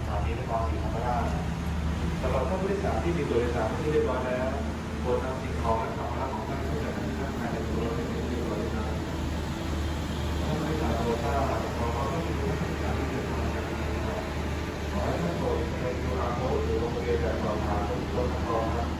สถานีนครศรีธรรมราชสำหรับท่านผู้โดยสารที่มีตัวโดยสารที่เรียบร้อยแล้วโปรนำสิ่งของและสัมภาระของท่านขึ้นจากที่นั่งภายในตัวรถเป็นที่เรียบร้อยครับท่านผู้โดยสารโปรดทราบขอความร่วมมือผู้โดยสารที่เดินทางจากที่นี่ครับขอให้ท่านโปรดใช้ตัวอาโค้ดหรือลงทะเบียนแบบสอบถามบนรถทองครับ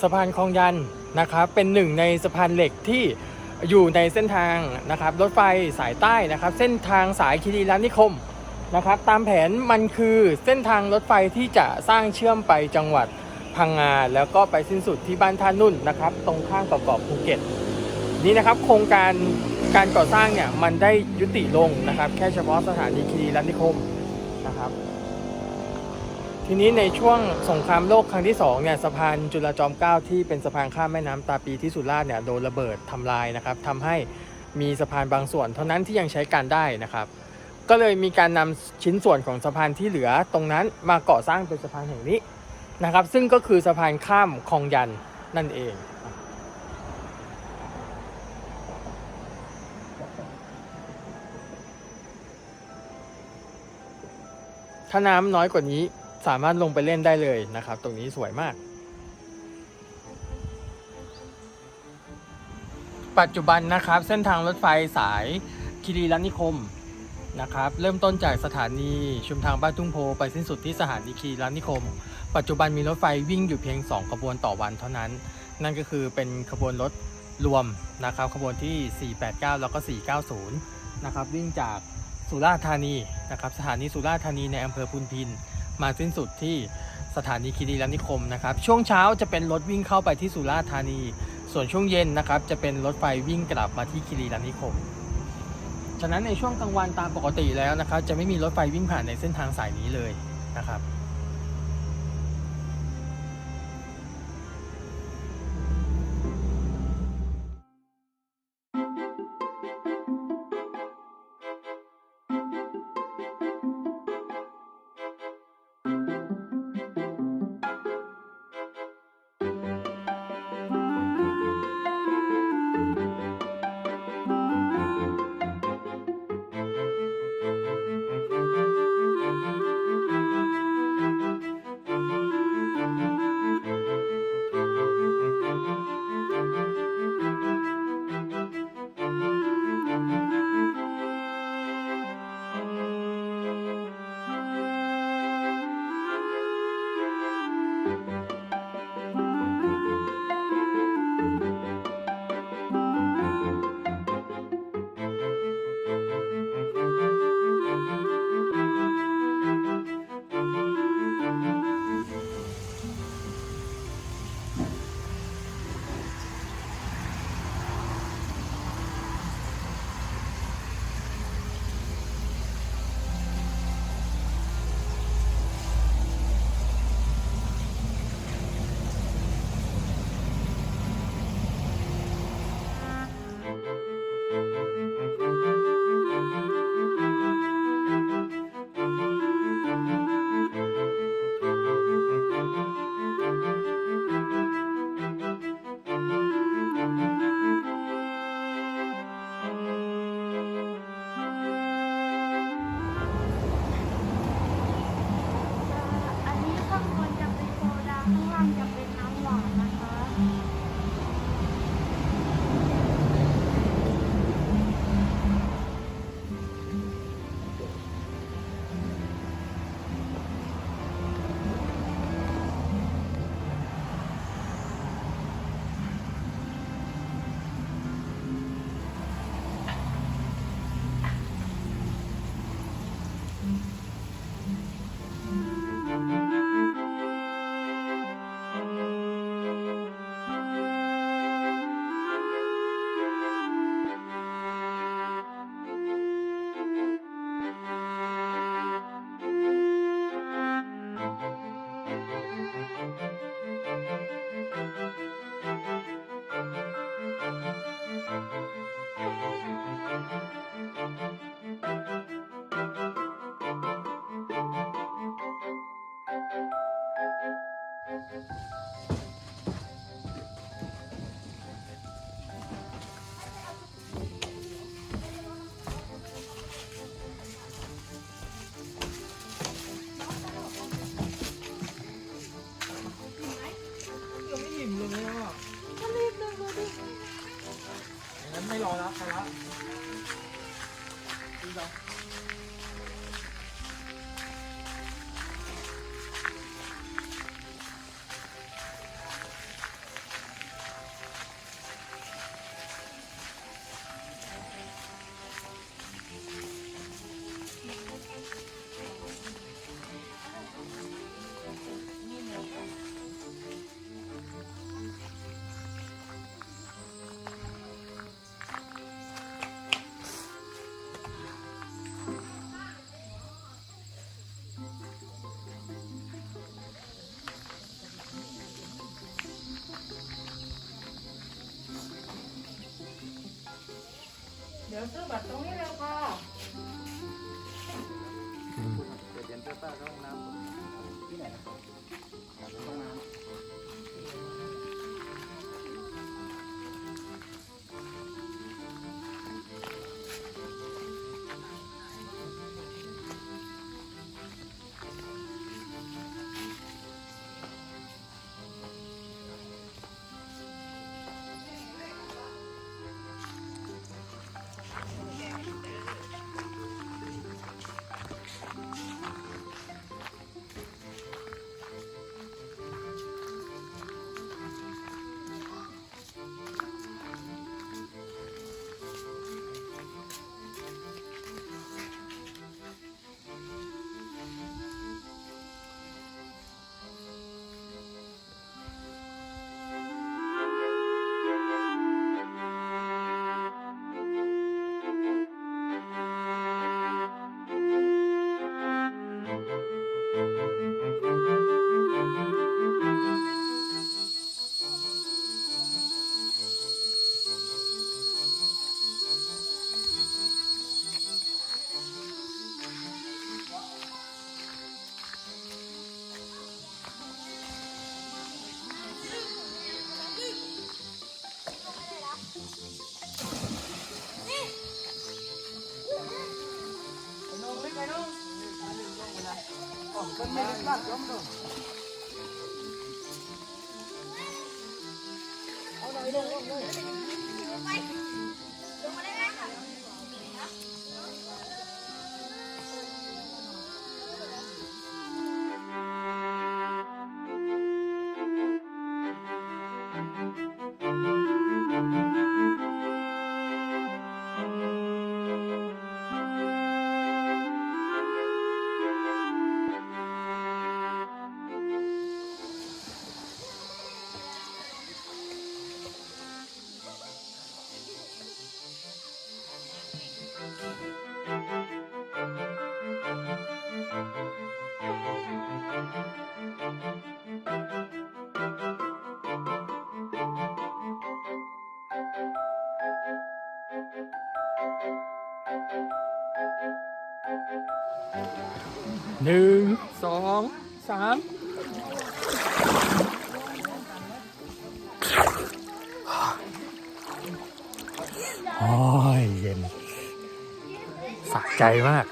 สะพานคลองยันนะครับเป็นหนึ่งในสะพานเหล็กที่อยู่ในเส้นทางนะครับรถไฟสายใต้นะครับ เส้นทางสายคีรีรัตนิคมนะครับตามแผนมันคือเส้นทางรถไฟที่จะสร้างเชื่อมไปจังหวัดพังงาแล้วก็ไปสิ้นสุดที่บ้านท่านุ่นนะครับ ตรงข้างกับเกาะภูเก็ต นี่นะครับโครงการการก่อสร้างเนี่ยมันได้ยุติลงนะครับ แค่เฉพาะสถานีคีรีรัตนิคม ทีนี้ในช่วงสงครามโลกครั้งที่2เนี่ยสะพานจุลจอมเกล้าที่เป็นสะพานข้ามแม่น้ำตาปีที่สุราษฎร์เนี่ยโดนระเบิดทำลายนะครับทำให้มีสะพานบางส่วน เท่านั้นที่ยังใช้การได้นะครับ ก็เลยมีการนำชิ้นส่วนของสะพานที่เหลือตรงนั้นมาก่อสร้างเป็นสะพานแห่งนี้นะครับ ซึ่งก็คือสะพานข้ามคลองยันนั่นเองถ้าน้ำน้อยกว่านี้ สามารถลงไปเล่นได้เลยนะครับ ตรงนี้สวยมาก ปัจจุบันนะครับ เส้นทางรถไฟสายคีรีรัตนิคมนะครับเริ่มต้นจากสถานีชุมทางบ้านทุ่งโพไปสิ้นสุดที่สถานีคีรีรัตนิคม ปัจจุบันมีรถไฟวิ่งอยู่เพียง 2 ขบวนต่อวันเท่านั้น นั่นก็คือเป็นขบวนรถรวมนะครับขบวนที่ 489 แล้วก็ 490 นะครับวิ่งจากสุราษฎร์ธานีนะครับสถานีสุราษฎร์ธานีในอำเภอพุนพิน มาสิ้นสุดที่สถานีคีรีรัตนิคมนะครับ ช่วงเช้าจะเป็นรถวิ่งเข้าไปที่สุราษฎร์ธานี ส่วนช่วงเย็นนะครับ จะเป็นรถไฟวิ่งกลับมาที่คีรีรัตนิคม ฉะนั้นในช่วงกลางวันตามปกติแล้วนะครับ จะไม่มีรถไฟวิ่งผ่านในเส้นทางสายนี้เลยนะครับ ซื้อบัตรตรงนี้เลยค่ะเดี๋ยวเดินเสื้อผ้าเข้าห้องน้ำที่ไหนนะครับ Hãy subscribe cho kênh không bỏ หนึ่งสองสามโอ้ยเย็นสะใจมาก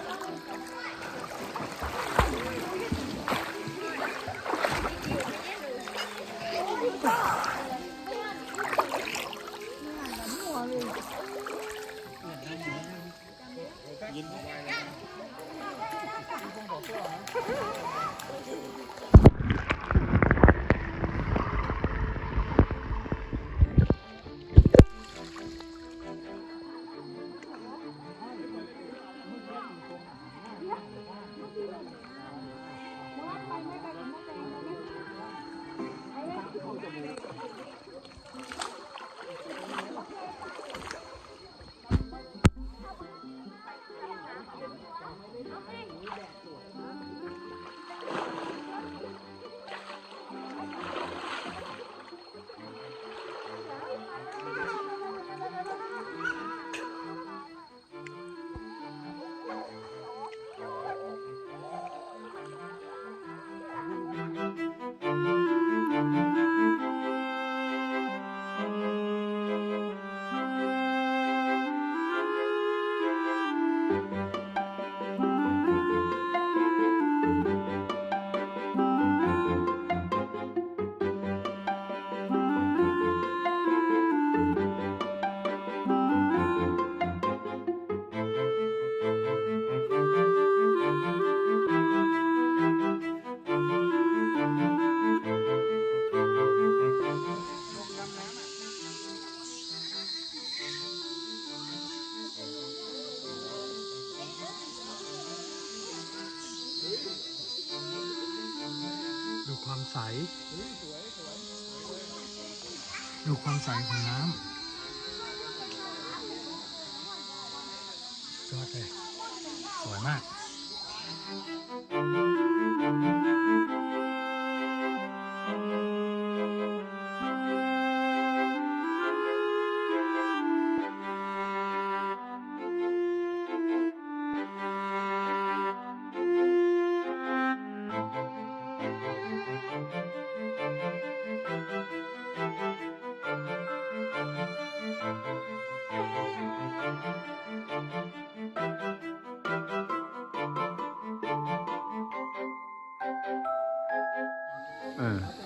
ยอดเลย สวยมาก 嗯。